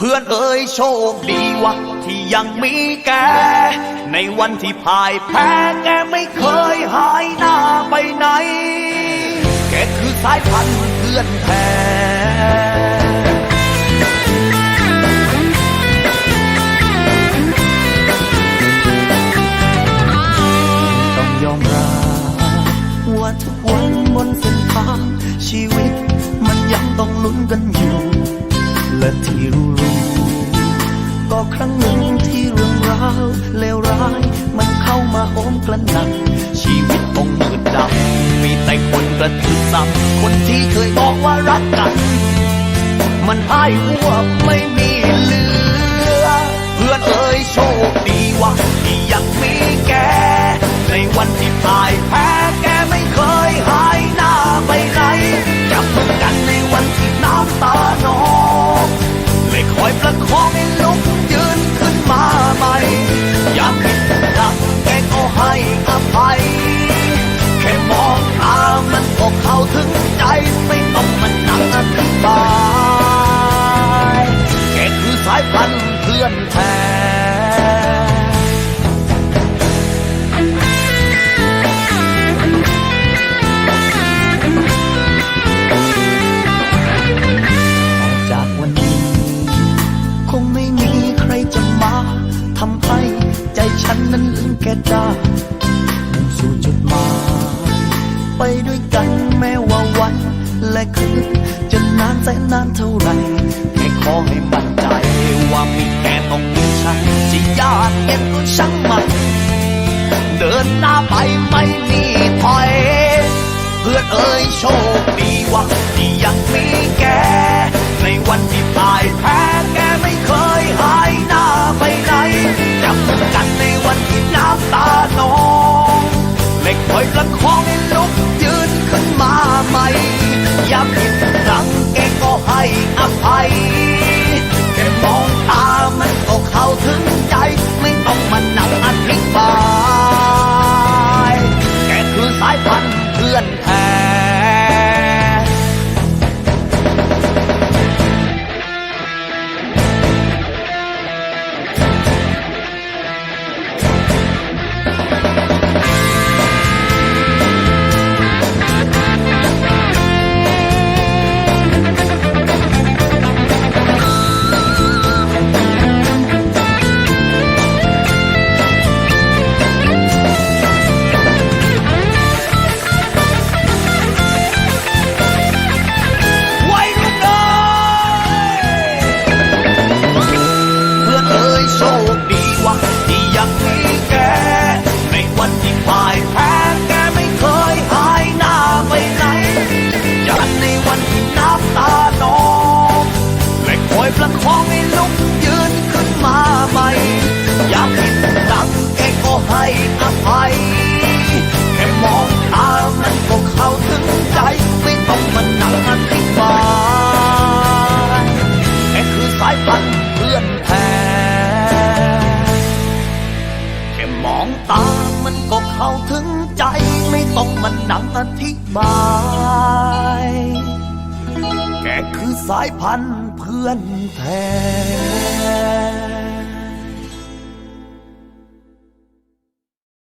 เพื่อนเอ่ยโชคดีวะที่ยังมีแก ในวันที่พ่ายแพ้แกไม่เคยหายหน้าไปไหน แกคือสายพันธุ์เพื่อนแท้ต้องยอมรับว่าทุกวันบนเส้นทางชีวิต มันยังต้องลุ้นกันอยู่ และที่รู้ ก็ครั้งหนึ่งที่เรื่องราวเลวร้ายมันเข้ามาโหมกระหน่ำชีวิตคงมืดดำมีแต่คนกระทืบซ้ำคนที่เคยบอกว่ารักกัน มันพ่ายหัวไม่มีเหลือ เพื่อนเอ่ยโชคดีว่าที่ยังมี ฉันนั้นลืมแกได้มุ่งสู่จุดหมายไปด้วยกันแม้ว่าวัน และคืนจะนานแสนนานเท่าไหร่แค่ขอให้มั่นใจว่ามีแกต้องมีฉันจะยากเย็นก็ช่างมันเดินหน้าไปไม่มีถอย เพื่อนเอ่ยโชคดีว่า ถึงใจไม่ต้องมันั่งอธิบาย แกคือสายพันธุ์เพื่อนแท้